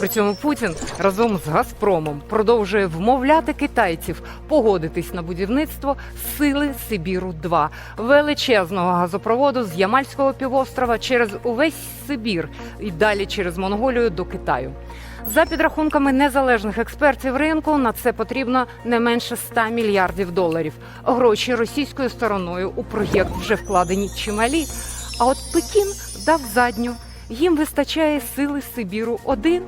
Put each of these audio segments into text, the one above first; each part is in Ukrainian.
При цьому Путін разом з Газпромом продовжує вмовляти китайців погодитись на будівництво сили Сибіру 2 величезного газопроводу з Ямальського півострова через увесь Сибір і далі через Монголію до Китаю. За підрахунками незалежних експертів ринку, на це потрібно не менше 100 мільярдів доларів. Гроші російською стороною у проєкт вже вкладені чималі. А от Пекін дав задню. Їм вистачає сили Сибіру 1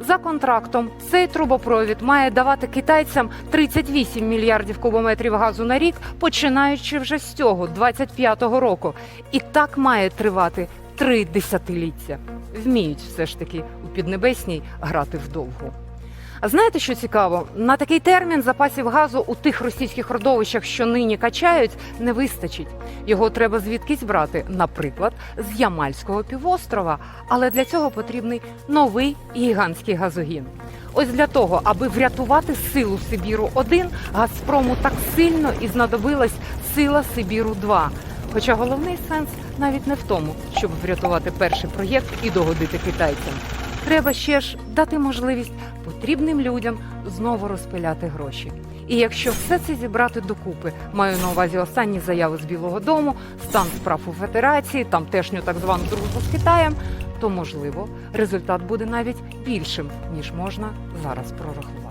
за контрактом цей трубопровід має давати китайцям 38 мільярдів кубометрів газу на рік, починаючи вже з цього 25-го року. І так має тривати три десятиліття. Вміють все ж таки у піднебесній грати вдовгу. А знаєте, що цікаво? На такий термін запасів газу у тих російських родовищах, що нині качають, не вистачить. Його треба звідкись брати, наприклад, з Ямальського півострова. Але для цього потрібний новий гігантський газогін. Ось для того, аби врятувати силу Сибіру 1 Газпрому так сильно і знадобилась сила Сибіру 2 Хоча головний сенс навіть не в тому, щоб врятувати перший проєкт і догодити китайцям. Треба ще ж дати можливість потрібним людям знову розпиляти гроші. І якщо все це зібрати докупи, маю на увазі останні заяви з Білого Дому, стан справ у Федерації, тамтешню так звану дружбу з Китаєм, то можливо результат буде навіть більшим ніж можна зараз прорахувати.